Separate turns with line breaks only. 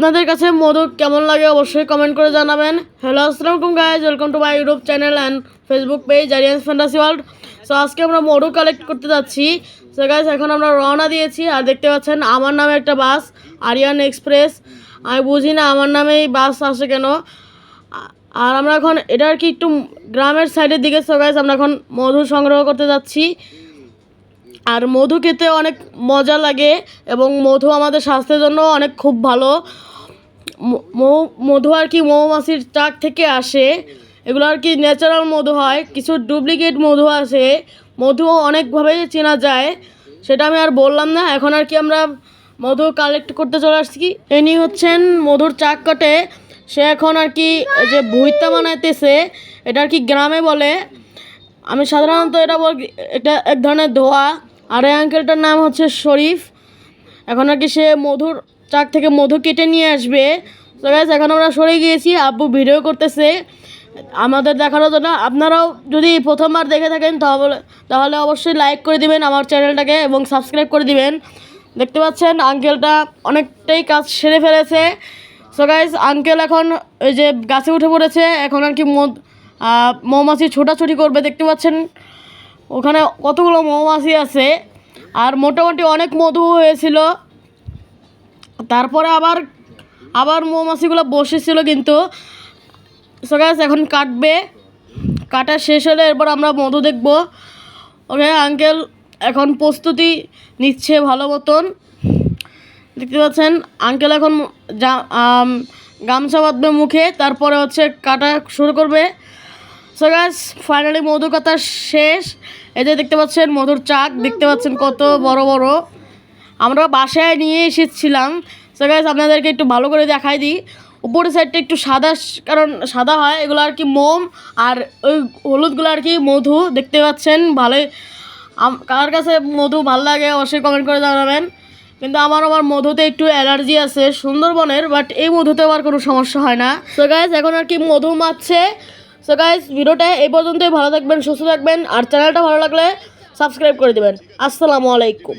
আপনাদের কাছে মধু কেমন লাগে অবশ্যই কমেন্ট করে জানাবেন। হ্যালো আসসালামু আলাইকুম guys welcome to my YouTube channel and Facebook page জারিয়ান্স fantasy world so আজকে আমরা মধু কালেক্ট করতে যাচ্ছি। সো গাইজ এখন আমরা রওনা দিয়েছি। আর দেখতে পাচ্ছেন, আমার নামে একটা বাস আরিয়ান এক্সপ্রেস আমি বুঝি না আমার নামেই বাস আসে কেন। আর আমরা এখন, এটা আর কি একটু গ্রামের সাইডের দিকে। সো গাইজ আমরা এখন মধু সংগ্রহ করতে যাচ্ছি। আর মধু খেতে অনেক মজা লাগে এবং মধু আমাদের স্বাস্থ্যের জন্য অনেক খুব ভালো। ম- মধু আর কি মৌমাছির চাক থেকে আসে। এগুলো আর কি ন্যাচারাল মধু হয়, কিছু ডুপ্লিকেট মধু আছে। মধু অনেকভাবে চেনা যায়। সেটা আমি আর বললাম না, এখন আর কি আমরা মধু কালেক্ট করতে চলে আসছি। ইনি হচ্ছেন মধুর চাক কাটে। সে এখন আর কি যে ভুইতা বানাইতেছে, এটা আর কি গ্রামে বলে। আমি সাধারণত এটা বল এটা এক ধরনের ধোয়া। আর এই আঙ্কেলটার নাম হচ্ছে শরীফ। এখন আর কি সে মধুর চাক থেকে মধু কেটে নিয়ে আসবে। তো গাইজ এখন আমরা সরে গিয়েছি। আব্বু ভিডিও করতেছে। আমাদের দেখানোর জন্য আপনারাও যদি প্রথমবার দেখে থাকেন, তাহলে তাহলে অবশ্যই লাইক করে দিবেন আমার চ্যানেলটাকে এবং সাবস্ক্রাইব করে দিবেন। দেখতে পাচ্ছেন আঙ্কেলটা অনেকটাই কাজ সেরে ফেলেছে। সো গাইজ আঙ্কেল এখন ওই যে গাছে উঠে পড়েছে। এখন আর কি মৌমাছি ছোটাছুটি করবে, দেখতে পাচ্ছেন। ওখানে কতগুলো মৌমাছি আছে। আর মোটামুটি অনেক মধু হয়েছিল। তারপরে আবার আবার মৌমাছিগুলো বসেছিল কিন্তু। সো গাইস এখন কাটবে। কাটা শেষ হলে এরপর আমরা মধু দেখব। ওকে আঙ্কেল এখন প্রস্তুতি নিচ্ছে ভালো মতন। দেখতে পাচ্ছেন আঙ্কেল এখন গামছা বাঁধবে মুখে, তারপরে হচ্ছে কাটা শুরু করবে। সো ফাইনালি মধু কাটা শেষ। এই যে দেখতে পাচ্ছেন, মধুর চাক, দেখতে পাচ্ছেন কত বড় বড়। আমরা বাসায় নিয়ে এসেছিলাম। সো গাইস আপনাদেরকে একটু ভালো করে দেখাই দিই। উপরের সাইডটা একটু সাদা কারণ সাদা হয়, এগুলো আর কি মোম, আর ওই হলুদগুলো আর কি মধু, দেখতে পাচ্ছেন? ভালোই কার কাছে মধু ভালো লাগে অবশ্যই কমেন্ট করে জানাবেন। কিন্তু আমার আমার মধুতে একটু অ্যালার্জি আছে, সুন্দরবনের বাট এই মধুতে আমার কোনো সমস্যা হয় না। সো গাইজ এখন আর কি মধু মারছে সো গাইজ ভিডিওটা এই পর্যন্তই। ভালো থাকবেন, সুস্থ থাকবেন, আর চ্যানেলটা ভালো লাগলে সাবস্ক্রাইব করে দেবেন। আসসালামু আলাইকুম।